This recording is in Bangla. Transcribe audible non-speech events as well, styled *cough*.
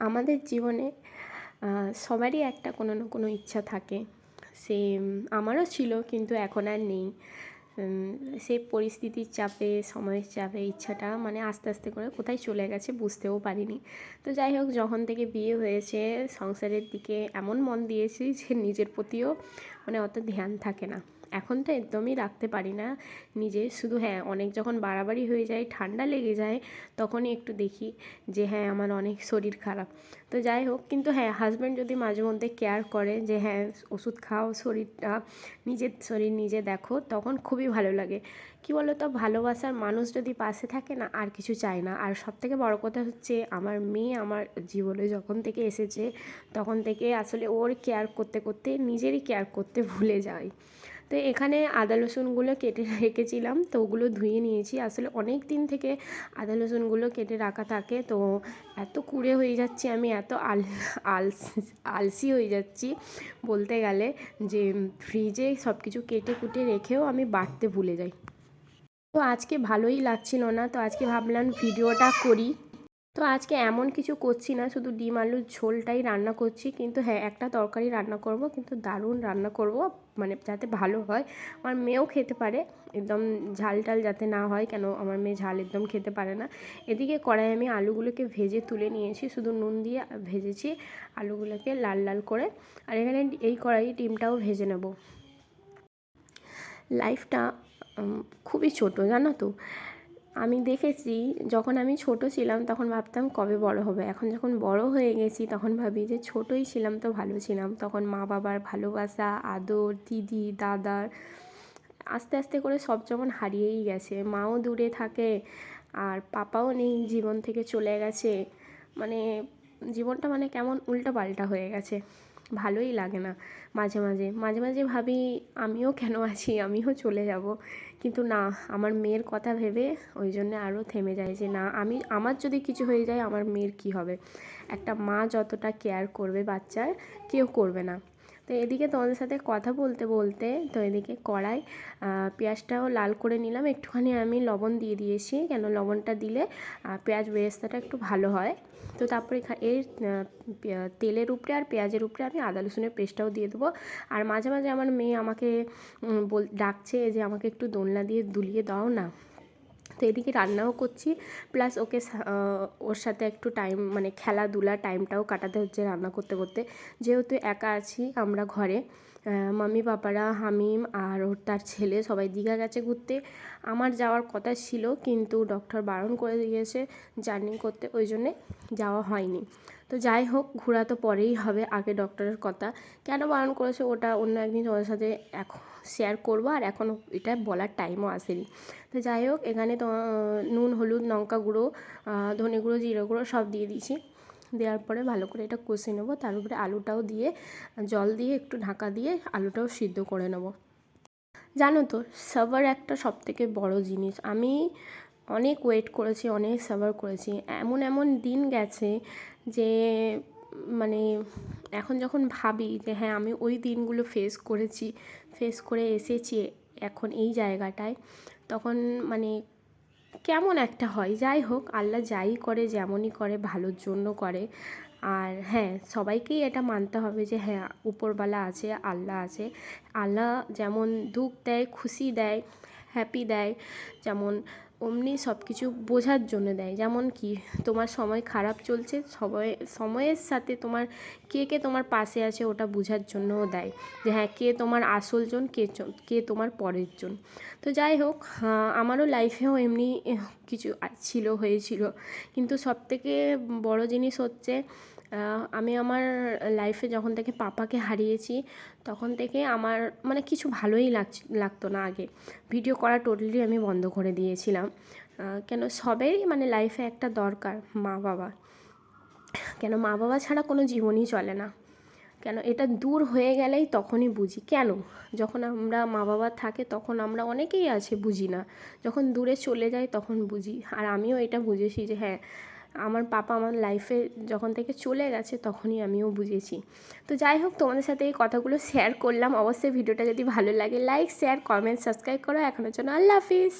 আমাদের জীবনে সবারই একটা কোনো না কোনো ইচ্ছা থাকে। সে আমারও ছিল কিন্তু এখন আর নেই। সে পরিস্থিতির চাপে, সময়ের চাপে ইচ্ছাটা মানে আস্তে আস্তে করে কোথায় চলে গেছে বুঝতেও পারিনি। তো যাই হোক, যখন থেকে বিয়ে হয়েছে, সংসারের দিকে এমন মন দিয়েছি যে নিজের প্রতিও মানে অত ধ্যান থাকে না। এখন তো একদমই রাখতে পারি না নিজে। শুধু হ্যাঁ অনেক যখন বাড়াবাড়ি হয়ে যায়, ঠান্ডা লেগে যায়, তখনই একটু দেখি যে হ্যাঁ আমার অনেক শরীর খারাপ। তো যাই হোক, কিন্তু হ্যাঁ হাজব্যান্ড যদি মাঝে মধ্যে কেয়ার করে যে হ্যাঁ ওষুধ খাও, শরীরটা, নিজের শরীর নিজে দেখো, তখন খুবই ভালো লাগে। কী বলো তো ভালোবাসার মানুষ যদি পাশে থাকে না, আর কিছু চায় না। আর সব থেকে বড়ো কথা হচ্ছে, আমার মেয়ে আমার জীবনে যখন থেকে এসেছে, তখন থেকে আসলে ওর কেয়ার করতে করতে নিজেরই কেয়ার করতে ভুলে যায়। তো এখানে আদা রসুনগুলো কেটে *laughs* রেখেছিলাম, তো ওগুলো ধুয়ে নিয়েছি। আসলে অনেক দিন থেকে আদা রসুনগুলো কেটে রাখা থাকে, তো এত কুড়ে হয়ে যাচ্ছি আমি, এত আল, আলসি আলসি হয়ে যাচ্ছি বলতে গেলে যে ফ্রিজে সব কিছু কেটে কুটে রেখেও আমি বাটতে ভুলে যাই। তো আজকে ভালোই লাগছিল না, তো আজকে ভাবলাম ভিডিওটা করি। তো আজকে এমন কিছু করছি না, শুধু ডিম আলুর ঝোলটাই রান্না করছি। কিন্তু হ্যাঁ একটা তরকারি রান্না করব, কিন্তু দারুণ রান্না করব মানে যাতে ভালো হয়। আমার মেয়েও খেতে পারে, একদম ঝাল টাল যাতে না হয়, কেন আমার মেয়ে ঝাল একদম খেতে পারে না। এদিকে কড়াই আমি আলুগুলোকে ভেজে তুলে নিয়েছি, শুধু নুন দিয়ে ভেজেছি আলুগুলোকে লাল লাল করে। আর এখানে এই কড়াই ডিমটাও ভেজে নেব। লাইফটা খুবই ছোট, জানো তো? আমি দেখেছি, যখন আমি ছোট ছিলাম তখন ভাবতাম কবে বড় হবে। এখন যখন বড় হয়ে গেছি তখন ভাবি যে ছোটই ছিলাম তো ভালো ছিলাম। তখন মা বাবার ভালোবাসা, আদর, দিদি, দাদার আস্তে আস্তে করে সব যেমন হারিয়েই গেছে। মাও দূরে থাকে, আর পাপাও নেই, জীবন থেকে চলে গেছে। মানে জীবনটা মানে কেমন উল্টো পাল্টা হয়ে গেছে। ভালোই লাগে না মাঝে মাঝে। মাঝে মাঝে ভাবি, আমিও কেন আছি? আমিও চলে যাব। কিন্তু না, আমার মেয়ের কথা ভেবে ওই জন্য আরও থেমে যায় যে, না, আমি, আমার যদি কিছু হয়ে যায়, আমার মেয়ের কি হবে? একটা মা যতটা কেয়ার করবে বাচ্চার, কেউ করবে না। তো এদিকে তোমাদের সাথে কথা বলতে বলতে, তো এদিকে কড়াই পেঁয়াজটাও লাল করে নিলাম। একটুখানি আমি লবণ দিয়ে দিয়েছি, কেন লবণটা দিলে পেঁয়াজ বেরেস্তাটা একটু ভালো হয়। তো তারপরে এর তেলের উপরে আর পেঁয়াজের উপরে আমি আদা রসুনের পেস্টটাও দিয়ে দেবো। আর মাঝে মাঝে আমার মেয়ে আমাকে বল, ডাকছে যে আমাকে একটু দোলনা দিয়ে দুলিয়ে দাও না। তো এদিকে রান্নাও করছি। প্লাস ওকে ওর সাথে একটু টাইম মানে খেলাধুলা টাইমটাও কাটাতে হচ্ছে রান্না করতে করতে। যেহেতু একা আছি আমরা ঘরে মামি পাপারা, হামিম আর ওর তার ছেলে সবাই দীঘা গেছে ঘুরতে। আমার যাওয়ার কথা ছিল কিন্তু ডক্টর বারণ করে দিয়েছে জার্নি করতে, ওই জন্যে যাওয়া হয়নি। তো যাই হোক, ঘোরা তো পরেই হবে, আগে ডক্টরের কথা। কেন বারণ করেছে? ওটা অন্য একদিন তোমাদের সাথে এখন শেয়ার করব, আর এখনও এটা বলার টাইমও আসেনি। তো যাই হোক, এখানে তো নুন, হলুদ, লঙ্কা গুঁড়ো ধনে গুঁড়ো, জিরে গুঁড়ো সব দিয়ে দিয়েছি। দেওয়ার পরে ভালো করে এটা কষে নেব, তার উপরে আলুটাও দিয়ে, জল দিয়ে একটু ঢাকা দিয়ে আলুটাও সিদ্ধ করে নেব। জানো তো, সাবার একটা সবথেকে বড় জিনিস। আমি অনেক ওয়েট করেছি, অনেক সাবার করেছি। এমন এমন দিন গেছে যে মানে এখন যখন ভাবি যে হ্যাঁ আমি ওই দিনগুলো ফেস করেছি ফেস করে এসেছি এখন এই জায়গাটায়, তখন মানে কেমন একটা হয়। যাই হোক, আল্লাহ যাই করে, যেমনই করে, ভালোর জন্য করে। আর হ্যাঁ সবাইকেই এটা মানতে হবে যে হ্যাঁ উপরওয়ালা আছে, আল্লাহ আছে। আল্লাহ যেমন দুঃখ দেয়, খুশি দেয় হ্যাপি দেয়, যেমন অমনি সব কিছু বোঝার জন্য দেয়। যেমন কি, তোমার সময় খারাপ চলছে সময় সময়ের সাথে তোমার কে কে তোমার পাশে আছে ওটা বোঝার জন্যও দেয়। যে হ্যাঁ কে তোমার আসলজন কে কে তোমার পরের জন। তো যাই হোক আমারও লাইফেও এমনি কিছু ছিল, হয়েছিল। কিন্তু সবথেকে বড় জিনিস হচ্ছে আমি আমার লাইফে যখন থেকে পাপাকে হারিয়েছি, তখন থেকে আমার মানে কিছু ভালোই লাগতো না আগে। ভিডিও করা টোটালি আমি বন্ধ করে দিয়েছিলাম। কেন সবেরই মানে লাইফে একটা দরকার, মা বাবা। কেন মা বাবা ছাড়া কোনো জীবনই চলে না। কেন এটা দূর হয়ে গেলেই তখনই বুঝি। কেন? যখন আমরা মা বাবা থাকে, তখন আমরা অনেকেই আছে বুঝি না। যখন দূরে চলে যায় তখন বুঝি। আর আমিও এটা বুঝেছি যে হ্যাঁ আমার পাপা আমার লাইফে যখন থেকে চলে গেছে তখনই আমিও বুঝেছি। তো যাই হোক, তোমাদের সাথে এই কথাগুলো শেয়ার করলাম। অবশ্যই ভিডিওটা যদি ভালো লাগে লাইক শেয়ার কমেন্ট সাবস্ক্রাইব করো। এখনও জন্য আল্লাহ হাফিজ।